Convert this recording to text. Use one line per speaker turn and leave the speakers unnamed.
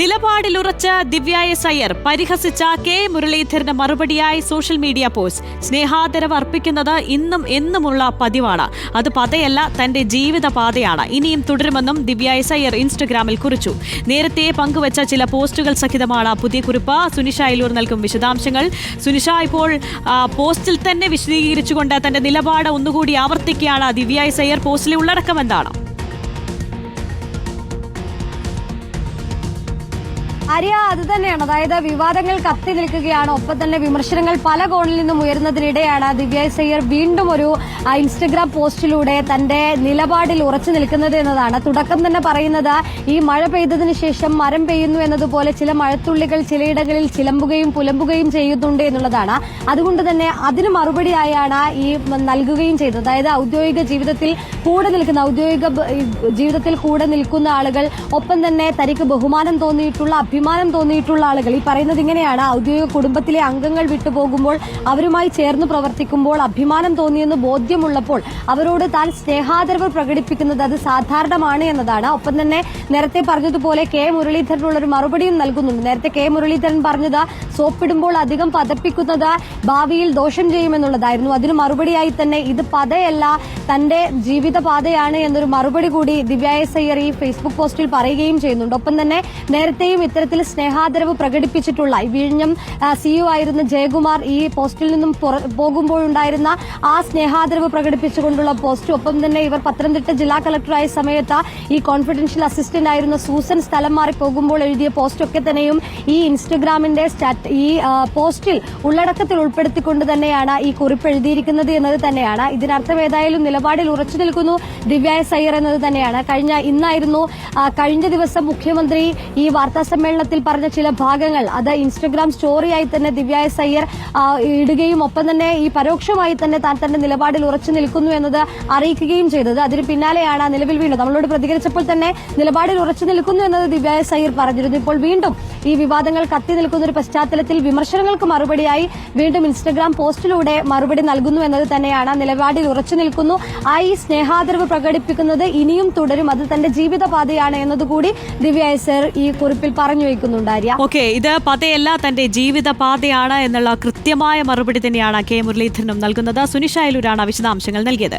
നിലപാടിലുറച്ച Divya S Iyer പരിഹസിച്ച K മുരളീധരന് മറുപടിയായി സോഷ്യൽ മീഡിയ പോസ്റ്റ്. സ്നേഹാദരവ് അർപ്പിക്കുന്നത് ഇന്നും എന്നുമുള്ള പതിവാണ്. അത് പതയല്ല തന്റെ ജീവിത പാതയാണ്. ഇനിയും തുടരുമെന്നും ദിവ്യ എസ് അയ്യർ ഇൻസ്റ്റഗ്രാമിൽ കുറിച്ചു. നേരത്തെ പങ്കുവച്ച ചില പോസ്റ്റുകൾ സഹിതമാണ് പുതിയ കുറിപ്പ് സുനിഷ അയലൂർ നൽകും വിശദാംശങ്ങൾ. സുനിഷ ഇപ്പോൾ പോസ്റ്റിൽ തന്നെ വിശദീകരിച്ചുകൊണ്ട് തന്റെ നിലപാട് ഒന്നുകൂടി ആവർത്തിക്കുകയാണ് ദിവ്യ എസ് അയ്യർ പോസ്റ്റിലെ ഉള്ളടക്കം എന്താണ്?
ആര്യ അത് തന്നെയാണ്. അതായത് വിവാദങ്ങൾ കത്തി നിൽക്കുകയാണ്. ഒപ്പം തന്നെ വിമർശനങ്ങൾ പല കോണിൽ നിന്നും ഉയരുന്നതിനിടെയാണ് ദിവ്യ സയ്യർ വീണ്ടും ഒരു ഇൻസ്റ്റഗ്രാം പോസ്റ്റിലൂടെ തന്റെ നിലപാടിൽ ഉറച്ചു നിൽക്കുന്നത് എന്നതാണ്. തുടക്കം തന്നെ പറയുന്നത് ഈ മഴ പെയ്തതിന് ശേഷം മരം പെയ്യുന്നു എന്നതുപോലെ ചില മഴത്തുള്ളികൾ ചിലയിടങ്ങളിൽ ചിലമ്പുകയും പുലമ്പുകയും ചെയ്യുന്നുണ്ട് എന്നുള്ളതാണ്. അതുകൊണ്ട് തന്നെ അതിന് മറുപടിയായാണ് ഈ നൽകുകയും ചെയ്തത്. അതായത് ഔദ്യോഗിക ജീവിതത്തിൽ കൂടെ നിൽക്കുന്ന ഔദ്യോഗിക ജീവിതത്തിൽ കൂടെ നിൽക്കുന്ന ആളുകൾ ഒപ്പം തന്നെ തനിക്ക് ബഹുമാനം തോന്നിയിട്ടുള്ള അഭിമാനം തോന്നിയിട്ടുള്ള ആളുകൾ. ഈ പറയുന്നത് ഇങ്ങനെയാണ്. ഔദ്യോഗിക കുടുംബത്തിലെ അംഗങ്ങൾ വിട്ടുപോകുമ്പോൾ അവരുമായി ചേർന്ന് പ്രവർത്തിക്കുമ്പോൾ അഭിമാനം തോന്നിയെന്ന് ബോധ്യമുള്ളപ്പോൾ അവരോട് താൻ സ്നേഹാദരവ് പ്രകടിപ്പിക്കുന്നത് അത് സാധാരണമാണ് എന്നതാണ്. ഒപ്പം തന്നെ നേരത്തെ പറഞ്ഞതുപോലെ കെ മുരളീധരനുള്ള ഒരു മറുപടിയും നൽകുന്നുണ്ട്. നേരത്തെ കെ മുരളീധരൻ പറഞ്ഞത് സോപ്പിടുമ്പോൾ അധികം പതപ്പിക്കുന്നത് ഭാവിയിൽ ദോഷം ചെയ്യുമെന്നുള്ളതായിരുന്നു. അതിന് മറുപടിയായി തന്നെ ഇത് പതയല്ല തന്റെ ജീവിതപാതയാണ് എന്നൊരു മറുപടി കൂടി ദിവ്യ അയ്യർ ഈ ഫേസ്ബുക്ക് പോസ്റ്റിൽ പറയുകയും ചെയ്യുന്നുണ്ട്. ഒപ്പം തന്നെ നേരത്തെയും ഇത്തരത്തിൽ സ്നേഹാദരവ് പ്രകടിപ്പിച്ചിട്ടുള്ള വിഴിഞ്ഞം സിഇഒ ആയിരുന്ന ജയകുമാർ ഈ പോസ്റ്റിൽ നിന്നും പോകുമ്പോഴുണ്ടായിരുന്ന ആ സ്നേഹാദരവ് പ്രകടിപ്പിച്ചുകൊണ്ടുള്ള പോസ്റ്റ് ഒപ്പം തന്നെ ഇവർ പത്തനംതിട്ട ജില്ലാ കളക്ടറായ സമയത്ത് ഈ കോൺഫിഡൻഷ്യൽ അസിസ്റ്റന്റ് ആയിരുന്ന സൂസൻ സ്ഥലം മാറി പോകുമ്പോൾ എഴുതിയ പോസ്റ്റ് ഒക്കെ തന്നെയും ഈ ഇൻസ്റ്റഗ്രാമിന്റെ ഈ പോസ്റ്റിൽ ഉള്ളടക്കത്തിൽ ഉൾപ്പെടുത്തിക്കൊണ്ട് തന്നെയാണ് ഈ കുറിപ്പ് എഴുതിയിരിക്കുന്നത് എന്നത് തന്നെയാണ്. ഇതിനർത്ഥം ഏതായാലും നിലപാടിൽ ഉറച്ചു നിൽക്കുന്നു ദിവ്യ സയ്യർ എന്നത് തന്നെയാണ്. കഴിഞ്ഞ ഇന്നായിരുന്നു കഴിഞ്ഞ ദിവസം മുഖ്യമന്ത്രി ഈ വാർത്താ സമ്മേളനത്തിൽ പറഞ്ഞ ചില ഭാഗങ്ങൾ. അത് ഇൻസ്റ്റഗ്രാം സ്റ്റോറിയായി തന്നെ ദിവ്യ എസ് അയ്യർ ഇടുകയും ഒപ്പം തന്നെ ഈ പരോക്ഷമായി തന്നെ താൻ തന്റെ നിലപാടിൽ ഉറച്ചു നിൽക്കുന്നു എന്നത് അറിയിക്കുകയും ചെയ്തത്. അതിന് പിന്നാലെയാണ് നിലവിൽ വീണ്ടും നമ്മളോട് പ്രതികരിച്ചപ്പോൾ തന്നെ നിലപാടിൽ ഉറച്ചു നിൽക്കുന്നു എന്നത് ദിവ്യ എസ് അയ്യർ പറഞ്ഞിരുന്നു. ഇപ്പോൾ വീണ്ടും ഈ വിവാദങ്ങൾ കത്തി നിൽക്കുന്ന ഒരു പശ്ചാത്തലത്തിൽ വിമർശനങ്ങൾക്ക് മറുപടിയായി വീണ്ടും ഇൻസ്റ്റഗ്രാം പോസ്റ്റിലൂടെ മറുപടി നൽകുന്നു എന്നത് തന്നെയാണ് നിലപാടിൽ ഉറച്ചു നിൽക്കുന്നു. ആ ഈ സ്നേഹാദരവ് പ്രകടിപ്പിക്കുന്നത് ഇനിയും തുടരും. അത് തന്റെ ജീവിതപാതയാണ് എന്നതുകൂടി ദിവ്യ സർ ഈ കുറിപ്പിൽ പറഞ്ഞു വയ്ക്കുന്നുണ്ട്
ഓക്കെ ഇത് പതയല്ല തന്റെ ജീവിതപാതയാണ് എന്നുള്ള കൃത്യമായ മറുപടി തന്നെയാണ് കെ മുരളീധരനും നൽകുന്നത്. സുനിഷായലൂരാണ് വിശദാംശങ്ങൾ നൽകിയത്.